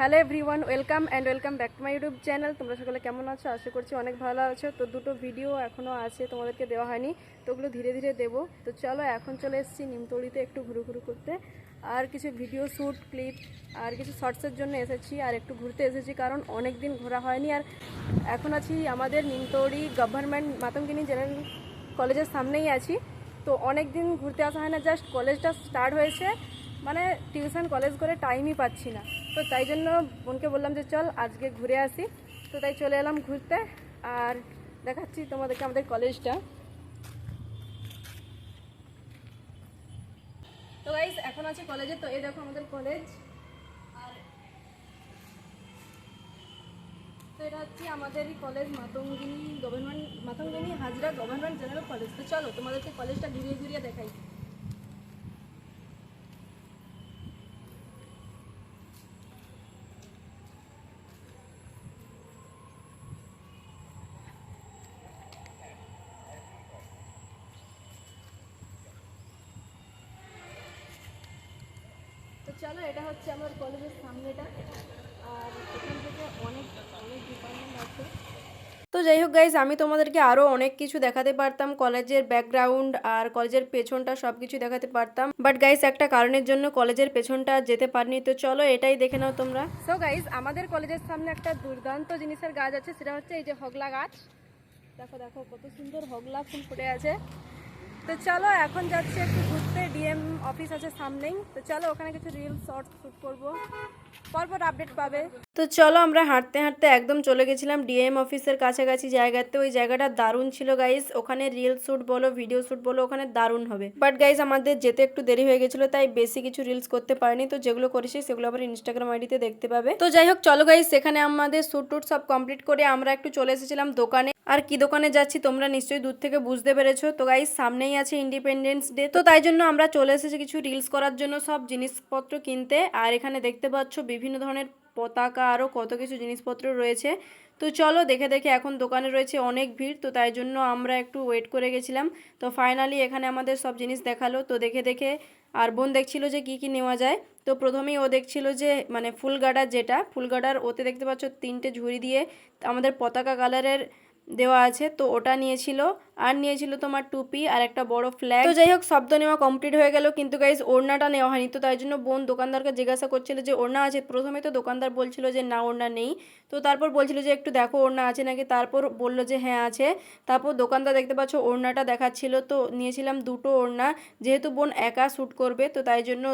Hello everyone welcome and welcome back to my YouTube channel তোমরা সকলে কেমন আছো? আশা করছি অনেক ভালো আছো। তো দুটো ভিডিও এখনও আছে, তোমাদেরকে দেওয়া হয়নি। তো ওগুলো ধীরে ধীরে দেবো। তো চলো এখন চলে এসেছি নিমতলিতে একটু ঘুরু ঘুরু করতে। আর কিছু ভিডিও শ্যুট ক্লিপ আর কিছু শর্টসের জন্য এসেছি, আর একটু ঘুরতে এসেছি, কারণ অনেক দিন ঘোরা হয়নি। আর এখন আছি আমাদের নিমতৌড়ি গভর্নমেন্ট মাতঙ্গিনী জেনারেল কলেজের সামনেই আছি। তো অনেক দিন ঘুরতে আসা হয় না জাস্ট কলেজটা স্টার্ট হয়েছে। মানে টিউশন, কলেজ করে টাইমই পাচ্ছি না। তো তাই জন্য বোনকে বললাম যে চল আজকে ঘুরে আসি। তো তাই চলে এলাম ঘুরতে। আর দেখাচ্ছি তোমাদেরকে আমাদের কলেজটা তো গাইস এখন আছে কলেজে তো এই দেখো আমাদের কলেজ আর তো এটা হচ্ছে আমাদেরই college Matangini, government, Matangini Hazra government general college তো চলো তোমাদেরকে কলেজটা ঘুরিয়ে ঘুরিয়ে দেখাই। চলো এটা হচ্ছে আমার কলেজের সামনেটা। আর এখান থেকে অনেক অনেক ডিপার্টমেন্ট আছে। তো যাই হোক গাইজ আমি তোমাদেরকে আরও অনেক কিছু দেখাতে পারতাম। কলেজের ব্যাকগ্রাউন্ড আর কলেজের পেছনটা সব কিছু দেখাতে পারতাম। বাট গাইজ একটা কারণের জন্য কলেজের পেছনটা যেতে পারিনি। তো চলো এটাই দেখে নাও তোমরা। সো গাইজ আমাদের কলেজের সামনে একটা দুর্দান্ত জিনিসের গাছ আছে সেটা হচ্ছে এই যে হগলা গাছ। দেখো দেখো কত সুন্দর হগলা ফুল ফুটে আছে। তো চলো, এখন যাচ্ছি একটু ঘুরতে। ডিএম অফিস আছে সামনেই। তো চলো, ওখানে কিছু রিল শর্ট শ্যুট করব। পরপর আপডেট পাবে। তো চলো আমরা হাঁটতে হাঁটতে একদম চলে গেছিলাম ডিএম অফিসের কাছাকাছি জায়গাতে। ওই জায়গাটা দারুণ ছিল গাইস ওখানে রিল শ্যুট বলো ভিডিও শ্যুট বলো, ওখানে দারুণ হবে। বাট গাইস আমাদের যেতে একটু দেরি হয়ে গেছিল, তাই বেশি কিছু রিলস করতে পারিনি। তো যেগুলো করেছি, সেগুলো আবার ইনস্টাগ্রাম আইডিতে দেখতে পাবে। তো যাই হোক, চলো গাইস সেখানে আমাদের শ্যুট টুট সব কমপ্লিট করে আমরা একটু চলে এসেছিলাম দোকানে। আর কি দোকানে যাচ্ছি, তোমরা নিশ্চয়ই দূর থেকে বুঝতে পেরেছ। তো গাইস সামনেই আছে ইন্ডিপেন্ডেন্স ডে তো তাই জন্য আমরা চলে এসেছি কিছু রিলস করার জন্য, সব জিনিসপত্র কিনতে। আর এখানে দেখতে পাচ্ছ বিভিন্ন ধরনের পতাকা আরও কত কিছু জিনিসপত্র রয়েছে। তো চলো দেখে দেখে এখন দোকানে রয়েছে অনেক ভিড়, তো তাই জন্য আমরা একটু ওয়েট করে গেছিলাম। তো ফাইনালি এখানে আমাদের সব জিনিস দেখাল, তো দেখে দেখে আর বোন দেখছিল যে কি কি নেওয়া যায়। তো প্রথমেই ও দেখছিল যে মানে ফুল গার্ডার যেটা ফুল গার্ডার ওতে দেখতে পাচ্ছ তিনটে ঝুড়ি দিয়ে আমাদের পতাকা কালারের দেওয়া আছে, তো ওটা নিয়েছিল। আর নিয়েছিল তোমার টুপি আর একটা বড় ফ্ল্যাগ তো যাই হোক শব্দ নেওয়া কমপ্লিট হয়ে গেল কিন্তু গাইজ ওড়নাটা নেওয়া হয়নি। তো তাই জন্য বোন দোকানদারকে জিজ্ঞাসা করছিল যে ওড়না আছে? প্রথমে তো দোকানদার বলছিল যে না ওড়না নেই। তো তারপর বলছিল যে একটু দেখো ওড়না আছে নাকি? তারপর বলল যে হ্যাঁ আছে। তারপর দোকানদার দেখতে পাচ্ছ ওড়নাটা দেখাচ্ছিল। তো নিয়েছিলাম দুটো ওড়না যেহেতু বোন একা শ্যুট করবে তো তাই জন্য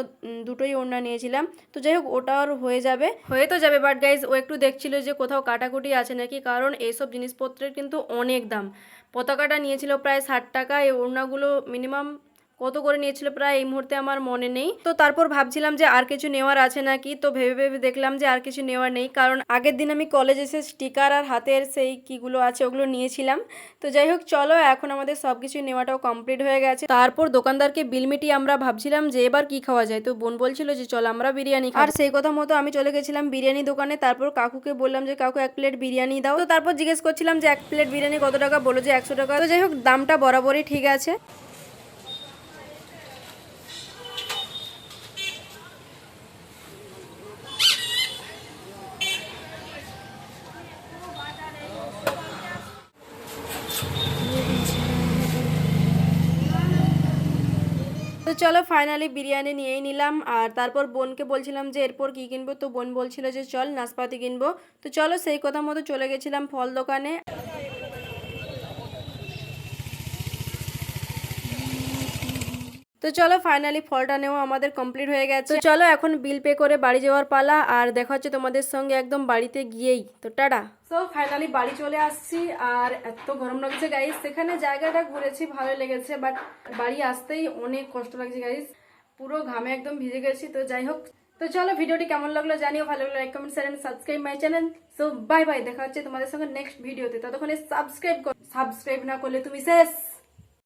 দুটোই ওড়না নিয়েছিলাম। তো যাই হোক ওটা আর হয়ে যাবে। হয়ে তো যাবে বাট গাইজ ও একটু দেখছিল যে কোথাও কাটাকুটি আছে নাকি? কারণ এইসব জিনিসপত্রের কিন্তু অনেক দাম। পতাকাটা নিয়েছিল প্রায় ষাট টাকা এই ওড়নাগুলো মিনিমাম কত করে নিয়েছিল প্রায় এই মুহূর্তে আমার মনে নেই। তো তারপর ভাবছিলাম যে আর কিছু নেওয়ার আছে নাকি, তো ভেবে ভেবে দেখলাম যে আর কিছু নেওয়ার নেই, কারণ আগের দিন আমি কলেজ এসে স্টিকার আর হাতের সেই কিগুলো আছে ওগুলো নিয়েছিলাম। তো যাই হোক, চলো, এখন আমাদের সব কিছু নেওয়াটাও কমপ্লিট হয়ে গেছে। তারপর দোকানদারকে বিল মিটিয়ে আমরা ভাবছিলাম যে এবার কি খাওয়া যায়। তো বোন বলছিল যে, চলো, আমরা বিরিয়ানি আর সেই কথা মতো আমি চলে গেছিলাম বিরিয়ানি দোকানে। তারপর কাকুকে বললাম যে, কাকু, এক প্লেট বিরিয়ানি দাও। তো তারপর জিজ্ঞেস করছিলাম যে, এক প্লেট বিরিয়ানি কত টাকা? বলো যে, একশো টাকা। তো যাই হোক, দামটা বরাবরই ঠিক আছে। তো চলো ফাইনালি বিরিয়ানি নিয়েই নিলাম। আর তারপর বোনকে বলছিলাম যে, এরপর কি কিনবো? তো বোন বলছিল যে, চল নাশপাতি কিনবো। তো চলো সেই কথা মতো চলে গেছিলাম ফল দোকানে। তো চলো ফাইনালি ফলটা নেওয়া আমাদের কমপ্লিট হয়ে গেছে। চলো এখন বিল পে করে বাড়ি যাওয়ার পালা, আর দেখা হচ্ছে তোমাদের সঙ্গে একদম বাড়িতে গিয়েই। তো টাটা। তো ফাইনালি বাড়ি চলে আসছি, আর এত গরম লাগছে গাইস সেখানে জায়গাটা ঘুরেছি ভালো লেগেছে বাট বাড়ি আসতেই অনেক কষ্ট লাগছে গাইস পুরো ঘামে একদম ভিজে গেছি, তো যাই হোক। তো চলো ভিডিওটি কেমন লাগল জানিও, ভালো লাগল like comment share subscribe my channel so bye bye দেখা হচ্ছে তোমাদের সঙ্গে নেক্সট ভিডিওতে ততক্ষণে সাবস্ক্রাইব করো সাবস্ক্রাইব না করলে তুমি শেষ।